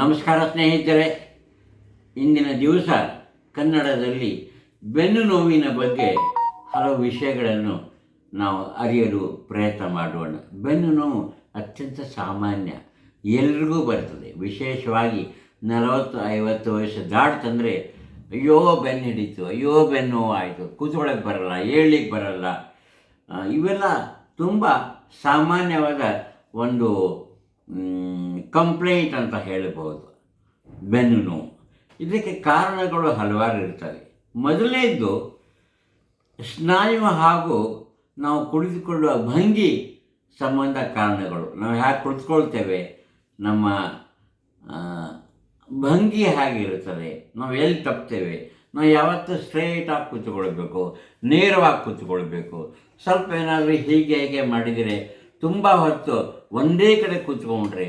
ನಮಸ್ಕಾರ ಸ್ನೇಹಿತರೆ, ಇಂದಿನ ದಿವಸ ಕನ್ನಡದಲ್ಲಿ ಬೆನ್ನು ನೋವಿನ ಬಗ್ಗೆ ಹಲವು ವಿಷಯಗಳನ್ನು ನಾವು ಅರಿಯಲು ಪ್ರಯತ್ನ ಮಾಡೋಣ. ಬೆನ್ನು ನೋವು ಅತ್ಯಂತ ಸಾಮಾನ್ಯ, ಎಲ್ರಿಗೂ ಬರ್ತದೆ ವಿಶೇಷವಾಗಿ ನಲವತ್ತು ಐವತ್ತು ವಯಸ್ಸು ದಾಟ್ತಂದರೆ, ಅಯ್ಯೋ, ಬೆನ್ನು ಹಿಡಿತು, ಅಯ್ಯೋ, ಬೆನ್ನು ನೋವು ಆಯಿತು ಕೂತ್ಕೊಳ್ಳೋಕ್ಕೆ ಬರಲ್ಲ ಹೇಳಲಿಕ್ಕೆ ಬರಲ್ಲ. ಇವೆಲ್ಲ ತುಂಬ ಸಾಮಾನ್ಯವಾದ ಒಂದು ಕಂಪ್ಲೇಂಟ್ ಅಂತ ಹೇಳಬಹುದು ಬೆನ್ನು ನೋವು ಇದಕ್ಕೆ ಕಾರಣಗಳು ಹಲವಾರು ಇರ್ತವೆ. ಮೊದಲನೇದ್ದು, ಸ್ನಾಯು ಹಾಗೂ ನಾವು ಕುಳಿತುಕೊಳ್ಳುವ ಭಂಗಿ ಸಂಬಂಧ ಕಾರಣಗಳು. ನಾವು ಹೇಗೆ ಕುಳಿತುಕೊಳ್ತೇವೆ? ನಮ್ಮ ಭಂಗಿ ಹೇಗಿರುತ್ತದೆ ನಾವು ಎಲ್ಲಿ ತಪ್ತೇವೆ? ನಾವು ಯಾವತ್ತೂ ಸ್ಟ್ರೈಟಾಗಿ ಕೂತ್ಕೊಳ್ಬೇಕು ನೇರವಾಗಿ ಕೂತ್ಕೊಳ್ಬೇಕು ಸ್ವಲ್ಪ ಏನಾದರೂ ಹೀಗೆ ಹೇಗೆ ಮಾಡಿದರೆ ತುಂಬ ಹೊತ್ತು ಒಂದೇ ಕಡೆ ಕೂತ್ಕೊಂಡ್ರೆ,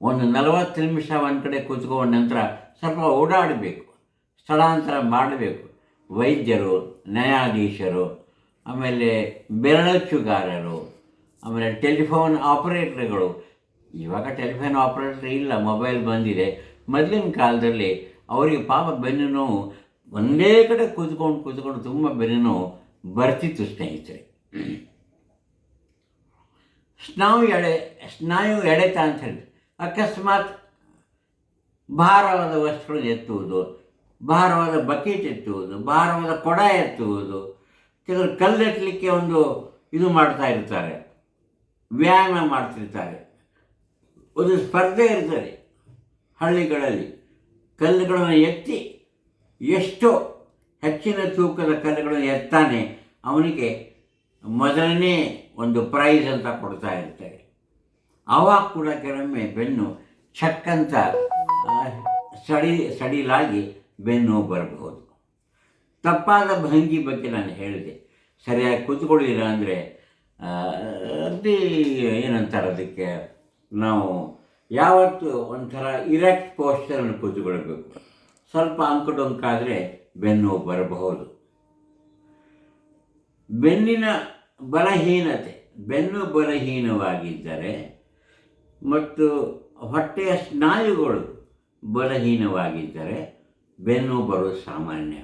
ಒಂದು ನಲವತ್ತು ನಿಮಿಷ ಒಂದು ಕಡೆ ಕೂತ್ಕೊಂಡ ನಂತರ ಸ್ವಲ್ಪ ಓಡಾಡಬೇಕು, ಸ್ಥಳಾಂತರ ಮಾಡಬೇಕು. ವೈದ್ಯರು, ನ್ಯಾಯಾಧೀಶರು, ಆಮೇಲೆ ಬೆರಳಚ್ಚುಗಾರರು ಆಮೇಲೆ ಟೆಲಿಫೋನ್ ಆಪರೇಟರ್ಗಳು. ಇವಾಗ ಟೆಲಿಫೋನ್ ಆಪರೇಟರ್ ಇಲ್ಲ, ಮೊಬೈಲ್ ಬಂದಿದೆ. ಮೊದಲಿನ ಕಾಲದಲ್ಲಿ ಅವರಿಗೆ ಪಾಪ ಬೆನ್ನು ನೋವು, ಒಂದೇ ಕಡೆ ಕೂತ್ಕೊಂಡು ಕೂತ್ಕೊಂಡು ತುಂಬ ಬೆನ್ನು ನೋವು ಬರ್ತಿತ್ತು ಸ್ನೇಹಿತರೆ. ಸ್ನಾಯು ಎಡೆ ಸ್ನಾಯು ಎಡೆತ ಅಂತ ಹೇಳಿ. ಅಕಸ್ಮಾತ್ ಭಾರವಾದ ವಸ್ತುಗಳು ಎತ್ತುವುದು, ಭಾರವಾದ ಬಕೆಟ್ ಎತ್ತುವುದು, ಭಾರವಾದ ಕೊಡ ಎತ್ತುವುದು, ಕೆಲವರು ಕಲ್ಲೆತ್ತಲಿಕ್ಕೆ ಒಂದು ಇದು ಮಾಡ್ತಾ ಇರ್ತಾರೆ, ವ್ಯಾಯಾಮ ಮಾಡ್ತಿರ್ತಾರೆ. ಒಂದು ಸ್ಪರ್ಧೆ ಇರ್ತದೆ ಹಳ್ಳಿಗಳಲ್ಲಿ. ಕಲ್ಲುಗಳನ್ನು ಎತ್ತಿ ಎಷ್ಟು ಹೆಚ್ಚಿನ ತೂಕದ ಕಲ್ಲುಗಳನ್ನು ಎತ್ತಾನೆ, ಅವನಿಗೆ ಮೊದಲನೇ ಒಂದು ಪ್ರೈಸ್ ಅಂತ ಕೊಡ್ತಾ ಇರ್ತಾರೆ ಆವಾಗ ಕೂಡ ಕೆಲವೊಮ್ಮೆ ಬೆನ್ನು ಚಕ್ಕಂತ ಸಡಿ, ಸಡಿಲಾಗಿ ಬೆನ್ನು ಬರಬಹುದು. ತಪ್ಪಾದ ಭಂಗಿ ಬಗ್ಗೆ ನಾನು ಹೇಳಿದೆ. ಸರಿಯಾಗಿ ಕೂತ್ಕೊಳ್ಳಿಲ್ಲ ಅಂದರೆ ಅದೇ ಏನಂತಾರೆ ಅದಕ್ಕೆ, ನಾವು ಯಾವತ್ತು ಒಂಥರ ಇರೆಕ್ಟ್ ಪೋಸ್ಟರನ್ನು ಕೂತ್ಕೊಳ್ಬೇಕು. ಸ್ವಲ್ಪ ಅಂಕುಡೊಂಕಾದರೆ ಬೆನ್ನು ಬರಬಹುದು. ಬೆನ್ನಿನ ಬಲಹೀನತೆ, ಬೆನ್ನು ಬಲಹೀನವಾಗಿದ್ದರೆ ಮತ್ತು ಹೊಟ್ಟೆಯ ಸ್ನಾಯುಗಳು ಬಲಹೀನವಾಗಿದ್ದರೆ ಬೆನ್ನು ಬರೋದು ಸಾಮಾನ್ಯ.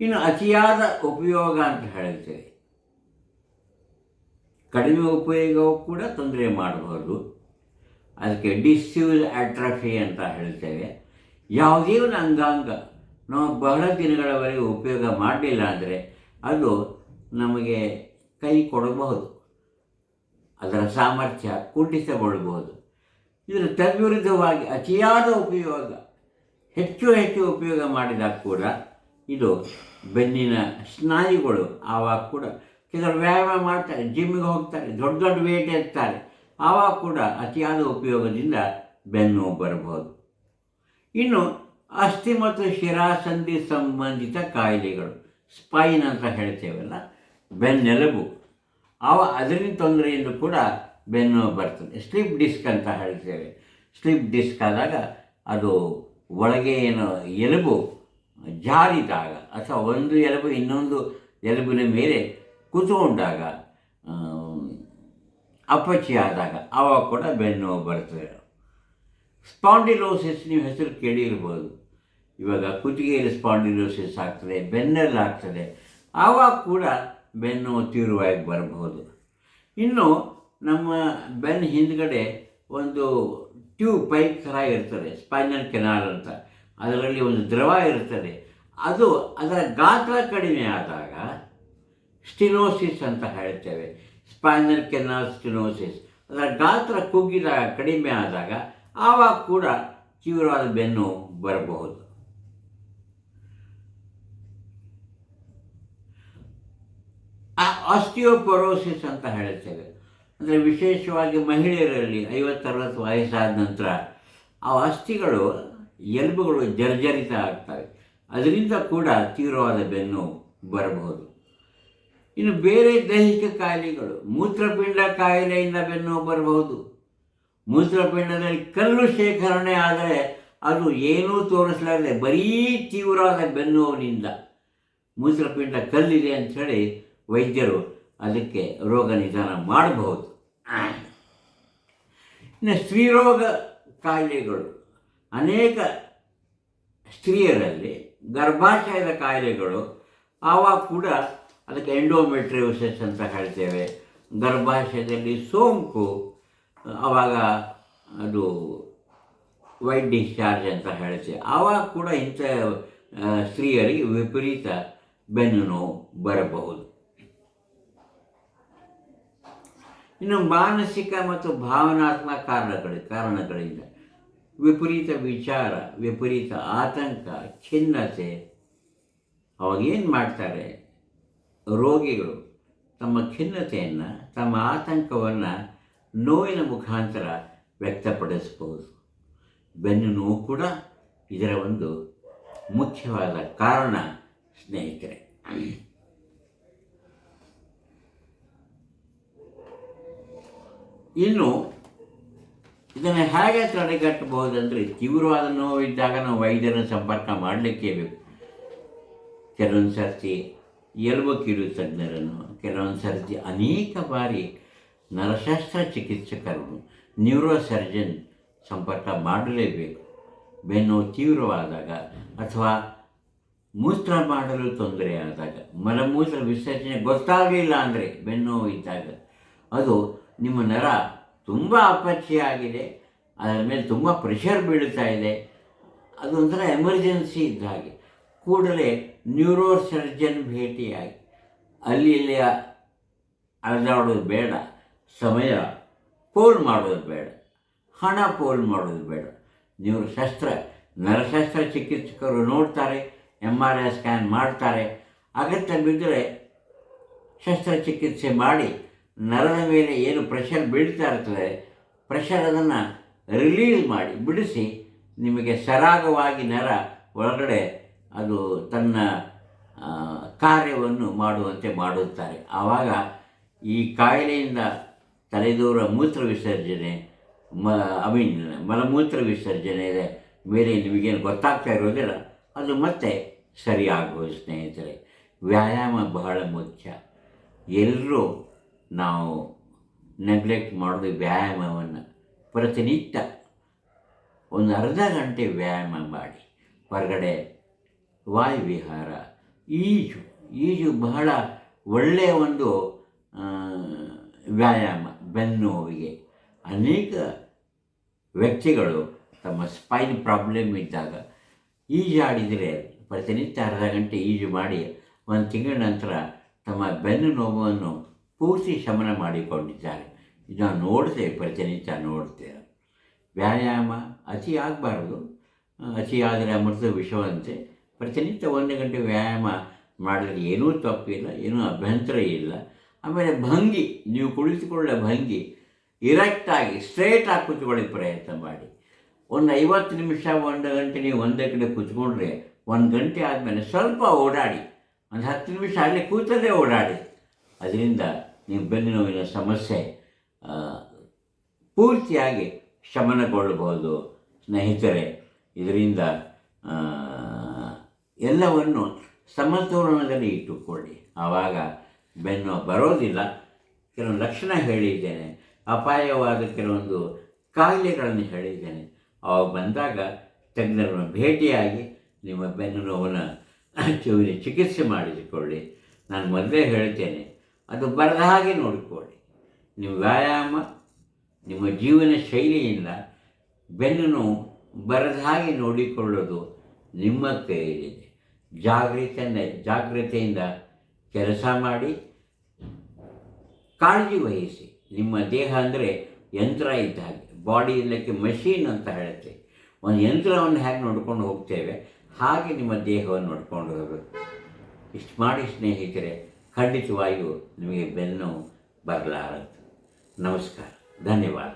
ಇನ್ನು ಅತಿಯಾದ ಉಪಯೋಗ ಅಂತ ಹೇಳ್ತೇವೆ ಕಡಿಮೆ ಉಪಯೋಗವೂ ಕೂಡ ತೊಂದರೆ ಮಾಡಬಹುದು. ಅದಕ್ಕೆ ಡಿಸ್ಯೂಸ್ ಅಟ್ರಫಿ ಅಂತ ಹೇಳ್ತೇವೆ. ಯಾವುದೇ ಒಂದು ಅಂಗಾಂಗ ನಾವು ಬಹಳ ದಿನಗಳವರೆಗೆ ಉಪಯೋಗ ಮಾಡಲಿಲ್ಲ ಅಂದರೆ ಅದು ನಮಗೆ ಕೈ ಕೊಡಬಹುದು. ಅದರ ಸಾಮರ್ಥ್ಯ ಕುಂಠಿತಗೊಳ್ಳಬಹುದು ಇದರ ತದ್ವಿರುದ್ಧವಾಗಿ ಅತಿಯಾದ ಉಪಯೋಗ, ಹೆಚ್ಚು ಹೆಚ್ಚು ಉಪಯೋಗ ಮಾಡಿದಾಗ ಕೂಡ ಇದು ಬೆನ್ನಿನ ಸ್ನಾಯುಗಳು ಆವಾಗ ಕೂಡ ಕೆಲವರು ವ್ಯಾಯಾಮ ಮಾಡ್ತಾರೆ ಜಿಮ್ಮಿಗೆ ಹೋಗ್ತಾರೆ, ದೊಡ್ಡ ದೊಡ್ಡ ವೇಟ್ ಎತ್ತಾರೆ, ಆವಾಗ ಕೂಡ ಅತಿಯಾದ ಉಪಯೋಗದಿಂದ ಬೆನ್ನು ಬರಬಹುದು. ಇನ್ನು ಅಸ್ಥಿ ಮತ್ತು ಶಿರಾಸಂಧಿ ಸಂಬಂಧಿತ ಕಾಯಿಲೆಗಳು ಸ್ಪೈನ್ ಅಂತ ಹೇಳ್ತೇವಲ್ಲ ಬೆನ್ನೆಲುಬು ಅವ ಅದರಿಂದ ತೊಂದರೆಯಿಂದ ಕೂಡ ಬೆನ್ನು ಬರ್ತದೆ. ಸ್ಲಿಪ್ ಡಿಸ್ಕ್ ಅಂತ ಹೇಳ್ತೇವೆ. ಸ್ಲಿಪ್ ಡಿಸ್ಕ್ ಆದಾಗ ಅದು ಒಳಗೆ ಏನು ಎಲುಬು ಜಾರಿದಾಗ ಅಥವಾ ಒಂದು ಎಲುಬು ಇನ್ನೊಂದು ಎಲುಬಿನ ಮೇಲೆ ಕೂತ್ಕೊಂಡಾಗ ಅಪಚಿ ಆದಾಗ ಆವಾಗ ಕೂಡ ಬೆನ್ನು ಬರ್ತದೆ. ಸ್ಪಾಂಡಿಲೋಸಿಸ್ ನೀವು ಹೆಸರು ಕೇಳಿರ್ಬೋದು. ಇವಾಗ ಕುತ್ತಿಗೆಯಲ್ಲಿ ಸ್ಪಾಂಡಿಲೋಸಿಸ್ ಆಗ್ತದೆ, ಬೆನ್ನಲ್ಲಿ ಆಗ್ತದೆ. ಆವಾಗ ಕೂಡ ಬೆನ್ನು ತೀವ್ರವಾಗಿ ಬರಬಹುದು. ಇನ್ನು ನಮ್ಮ ಬೆನ್ನು ಹಿಂದ್ಗಡೆ ಒಂದು ಟ್ಯೂಬ್ ಪೈಪ್ ಥರ ಇರ್ತದೆ, ಸ್ಪೈನಲ್ ಕೆನಾಲ್ ಅಂತ. ಅದರಲ್ಲಿ ಒಂದು ದ್ರವ ಇರ್ತದೆ. ಅದು ಅದರ ಗಾತ್ರ ಕಡಿಮೆ ಆದಾಗ ಸ್ಟಿನೋಸಿಸ್ ಅಂತ ಹೇಳ್ತೇವೆ. Spinal canal stenosis. ಅದರ ಗಾತ್ರ ಕುಗ್ಗಿದಾಗ ಕಡಿಮೆ ಆದಾಗ ಆವಾಗ ಕೂಡ ತೀವ್ರವಾದ ಬೆನ್ನು ಬರಬಹುದು. ಆಸ್ಟಿಯೋಪೊರೋಸಿಸ್ ಅಂತ ಹೇಳುತ್ತೇವೆ. ಅಂದರೆ ವಿಶೇಷವಾಗಿ ಮಹಿಳೆಯರಲ್ಲಿ ಐವತ್ತರವತ್ತು ವಯಸ್ಸಾದ ನಂತರ ಆ ಅಸ್ಥಿಗಳು ಎಲುಬುಗಳು ಜರ್ಜರಿತ ಆಗ್ತವೆ. ಅದರಿಂದ ಕೂಡ ತೀವ್ರವಾದ ಬೆನ್ನು ಬರಬಹುದು. ಇನ್ನು ಬೇರೆ ದೈಹಿಕ ಕಾಯಿಲೆಗಳು, ಮೂತ್ರಪಿಂಡ ಕಾಯಿಲೆಯಿಂದ ಬೆನ್ನು ಬರಬಹುದು. ಮೂತ್ರಪಿಂಡದಲ್ಲಿ ಕಲ್ಲು ಶೇಖರಣೆ ಆದರೆ ಅದು ಏನೂ ತೋರಿಸಲಾರದೆ ಬರೀ ತೀವ್ರವಾದ ಬೆನ್ನುವಿನಿಂದ ಮೂತ್ರಪಿಂಡ ಕಲ್ಲಿದೆ ಅಂಥೇಳಿ ವೈದ್ಯರು ಅದಕ್ಕೆ ರೋಗ ನಿಧಾನ ಮಾಡಬಹುದು. ಇನ್ನು ಸ್ತ್ರೀರೋಗ ಕಾಯಿಲೆಗಳು, ಅನೇಕ ಸ್ತ್ರೀಯರಲ್ಲಿ ಗರ್ಭಾಶಯದ ಕಾಯಿಲೆಗಳು ಆವಾಗ ಕೂಡ ಅದಕ್ಕೆ ಎಂಡೋಮೆಟ್ರಿಯೋಸಿಸ್ ಅಂತ ಹೇಳ್ತೇವೆ. ಗರ್ಭಾಶಯದಲ್ಲಿ ಸೋಂಕು ಆವಾಗ ಅದು ವೈಟ್ ಡಿಸ್ಚಾರ್ಜ್ ಅಂತ ಹೇಳ್ತೇವೆ. ಆವಾಗ ಕೂಡ ಇಂಥ ಸ್ತ್ರೀಯರಿಗೆ ವಿಪರೀತ ಬೆನ್ನು ನೋವು ಬರಬಹುದು. ಇನ್ನು ಮಾನಸಿಕ ಮತ್ತು ಭಾವನಾತ್ಮಕ ಕಾರಣಗಳು, ಕಾರಣಗಳಿಂದ ವಿಪರೀತ ವಿಚಾರ, ವಿಪರೀತ ಆತಂಕ, ಖಿನ್ನತೆ ಅವಾಗೇನು ಮಾಡ್ತಾರೆ? ರೋಗಿಗಳು ತಮ್ಮ ಖಿನ್ನತೆಯನ್ನು, ತಮ್ಮ ಆತಂಕವನ್ನು ನೋವಿನ ಮುಖಾಂತರ ವ್ಯಕ್ತಪಡಿಸಬಹುದು. ಬೆನ್ನು ನೋವು ಕೂಡ ಇದರ ಒಂದು ಮುಖ್ಯವಾದ ಕಾರಣ ಸ್ನೇಹಿತರೆ. ಇನ್ನು ಇದನ್ನು ಹೇಗೆ ತಡೆಗಟ್ಟಬಹುದಂದರೆ ತೀವ್ರವಾದ ನೋವಿದ್ದಾಗ ನಾವು ವೈದ್ಯರ ಸಂಪರ್ಕ ಮಾಡಲಿಕ್ಕೆ ಬೇಕು. ಕೆಲವೊಂದು ಸರ್ತಿ ಎಲುಬು ಕಿರು ತಜ್ಞರನ್ನು, ಕೆಲವೊಂದು ಸರ್ತಿ ಅನೇಕ ಬಾರಿ ನರಶಾಸ್ತ್ರ ಚಿಕಿತ್ಸಕರನ್ನು ನ್ಯೂರೋ ಸರ್ಜನ್ ಸಂಪರ್ಕ ಮಾಡಲೇಬೇಕು. ಬೆನ್ನು ತೀವ್ರವಾದಾಗ ಅಥವಾ ಮೂತ್ರ ಮಾಡಲು ತೊಂದರೆ ಆದಾಗ, ಮಲಮೂತ್ರ ವಿಸರ್ಜನೆ ಗೊತ್ತಾಗಲಿಲ್ಲ ಅಂದರೆ ಬೆನ್ನು ಇದ್ದಾಗ ಅದು ನಿಮ್ಮ ನರ ತುಂಬ ಆಗಿದೆ ಅದರ ಮೇಲೆ ತುಂಬ ಪ್ರೆಷರ್ ಬೀಳ್ತಾ ಇದೆ. ಅದೊಂಥರ ಎಮರ್ಜೆನ್ಸಿ ಇದ್ದ ಹಾಗೆ. ಕೂಡಲೇ ನ್ಯೂರೋ ಸರ್ಜನ್ ಭೇಟಿಯಾಗಿ. ಅಲ್ಲಿ ಇಲ್ಲಿ ಅಳದಾಡೋದು ಬೇಡ. ಸಮಯ ಪೋಲ್ ಮಾಡೋದು ಬೇಡ. ಹಣ ಪೋಲ್ ಮಾಡೋದು ಬೇಡ. ನೀವು ಶಸ್ತ್ರ, ನರಶಸ್ತ್ರ ಚಿಕಿತ್ಸಕರು ನೋಡ್ತಾರೆ ಎಂ ಆರ್ ಐ ಸ್ಕ್ಯಾನ್ ಮಾಡ್ತಾರೆ. ಅಗತ್ಯ ಬಿದ್ದರೆ ಶಸ್ತ್ರಚಿಕಿತ್ಸೆ ಮಾಡಿ ನರದ ಮೇಲೆ ಏನು ಪ್ರೆಷರ್ ಬೀಳ್ತಾ ಇರ್ತದೆ ಪ್ರೆಷರ್ ಅದನ್ನು ರಿಲೀಸ್ ಮಾಡಿ, ಬಿಡಿಸಿ ನಿಮಗೆ ಸರಾಗವಾಗಿ ನರ ಒಳಗಡೆ ಅದು ತನ್ನ ಕಾರ್ಯವನ್ನು ಮಾಡುವಂತೆ ಮಾಡುತ್ತಾರೆ. ಆವಾಗ ಈ ಕಾಯಿಲೆಯಿಂದ ತಲೆದೂರ ಮೂತ್ರ ವಿಸರ್ಜನೆ, ಮ ಐ ಮೀನ್ ಮಲಮೂತ್ರ ವಿಸರ್ಜನೆ ಇದೆ. ಮೇಲೆ ನಿಮಗೇನು ಗೊತ್ತಾಗ್ತಾ ಇರೋದಿಲ್ಲ. ಅದು ಮತ್ತೆ ಸರಿಯಾಗುವ ಸ್ನೇಹಿತರೆ, ವ್ಯಾಯಾಮ ಬಹಳ ಮುಖ್ಯ. ಎಲ್ಲರೂ ನಾವು ನೆಗ್ಲೆಕ್ಟ್ ಮಾಡೋದು ವ್ಯಾಯಾಮವನ್ನು ಪ್ರತಿನಿತ್ಯ ಒಂದು ಅರ್ಧ ಗಂಟೆ ವ್ಯಾಯಾಮ ಮಾಡಿ. ಹೊರಗಡೆ ವಾಯುವಿಹಾರ ಈಜು ಈಜು ಬಹಳ ಒಳ್ಳೆಯ ಒಂದು ವ್ಯಾಯಾಮ ವ್ಯಾಯಾಮ. ಬೆನ್ನುವಿಗೆ ಅನೇಕ ವ್ಯಕ್ತಿಗಳು ತಮ್ಮ ಸ್ಪೈನ್ ಪ್ರಾಬ್ಲಮ್ ಇದ್ದಾಗ ಈಜಾಡಿದರೆ ಪ್ರತಿನಿತ್ಯ ಅರ್ಧ ಗಂಟೆ ಈಜು ಮಾಡಿ, ಒಂದು ತಿಂಗಳ ನಂತರ ತಮ್ಮ ಬೆನ್ನು ನೋವನ್ನು ಪೂರ್ತಿ ಶಮನ ಮಾಡಿಕೊಂಡಿದ್ದಾರೆ. ಇದನ್ನು ನೋಡದೆ ಪ್ರತಿನಿತ್ಯ ನೋಡ್ತೇವೆ. ವ್ಯಾಯಾಮ ಅತಿ ಆಗಬಾರ್ದು. ಅತಿ ಆದರೆ ಅಮೃತ ವಿಷವಂತೆ ಪ್ರತಿನಿತ್ಯ ಒಂದು ಗಂಟೆ ವ್ಯಾಯಾಮ ಮಾಡಿದ್ರೆ ಏನೂ ತಪ್ಪಿಲ್ಲ, ಏನೂ ಅಭ್ಯಂತರ ಇಲ್ಲ. ಆಮೇಲೆ ಭಂಗಿ, ನೀವು ಕುಳಿತುಕೊಳ್ಳೋ ಭಂಗಿ ಇರೆಕ್ಟಾಗಿ ಸ್ಟ್ರೇಟಾಗಿ ಕೂತ್ಕೊಳ್ಳಿ ಪ್ರಯತ್ನ ಮಾಡಿ. ಒಂದು ಐವತ್ತು ನಿಮಿಷ, ಒಂದು ಗಂಟೆ, ನೀವು ಒಂದೇ ಕಡೆ ಕೂತ್ಕೊಂಡ್ರೆ ಒಂದು ಗಂಟೆ ಆದಮೇಲೆ ಸ್ವಲ್ಪ ಓಡಾಡಿ, ಒಂದು ಹತ್ತು ನಿಮಿಷ ಅಲ್ಲಿ ಕೂತಲ್ಲೇ ಓಡಾಡಿ. ಅದರಿಂದ ನೀವು ಬೆನ್ನು ನೋವಿನ ಸಮಸ್ಯೆ ಪೂರ್ತಿಯಾಗಿ ಶಮನಗೊಳ್ಳಬಹುದು. ಸ್ನೇಹಿತರೆ, ಇದರಿಂದ ಎಲ್ಲವನ್ನು ಸಮತೋಲನದಲ್ಲಿ ಇಟ್ಟುಕೊಳ್ಳಿ. ಆವಾಗ ಬೆನ್ನು ಬರೋದಿಲ್ಲ. ಕೆಲವೊಂದು ಲಕ್ಷಣ ಹೇಳಿದ್ದೇನೆ. ಅಪಾಯವಾದ ಕೆಲವೊಂದು ಕಾಯಿಲೆಗಳನ್ನು ಹೇಳಿದ್ದೇನೆ. ಅವಾಗ ಬಂದಾಗ ತಜ್ಞರನ್ನು ಭೇಟಿಯಾಗಿ ನಿಮ್ಮ ಬೆನ್ನು ನೋವನ್ನು ಚಿಕಿತ್ಸೆ ಮಾಡಿಸಿಕೊಳ್ಳಿ. ನಾನು ಮೊದಲೇ ಹೇಳ್ತೇನೆ ಅದು ಬರದ ಹಾಗೆ ನೋಡಿಕೊಳ್ಳಿ. ನಿಮ್ಮ ವ್ಯಾಯಾಮ, ನಿಮ್ಮ ಜೀವನ ಶೈಲಿಯಿಂದ ಬೆನ್ನು ನೋವು ಬರದ ಹಾಗೆ ನೋಡಿಕೊಳ್ಳೋದು ನಿಮ್ಮ ಕೈಯಲ್ಲಿದೆ ಜಾಗೃತಿಯಿಂದ ಜಾಗ್ರತೆಯಿಂದ ಕೆಲಸ ಮಾಡಿ, ಕಾಳಜಿ ವಹಿಸಿ. ನಿಮ್ಮ ದೇಹ ಅಂದರೆ ಯಂತ್ರ ಇದ್ದ ಹಾಗೆ. ಬಾಡಿ ಇಲ್ಲಕ್ಕೆ ಮಷೀನ್ ಅಂತ ಹೇಳುತ್ತೆ. ಒಂದು ಯಂತ್ರವನ್ನು ಹೇಗೆ ನೋಡ್ಕೊಂಡು ಹೋಗ್ತೇವೆ, ಹಾಗೆ ನಿಮ್ಮ ದೇಹವನ್ನು ನೋಡ್ಕೊಂಡು ಹೋಗಬೇಕು. ಇಷ್ಟು ಮಾಡಿ ಸ್ನೇಹಿತರೆ ಖಂಡಿತವಾಗಿಯೂ ನಿಮಗೆ ಬೆನ್ನು ಬರಲಾರದು ನಮಸ್ಕಾರ ಧನ್ಯವಾದ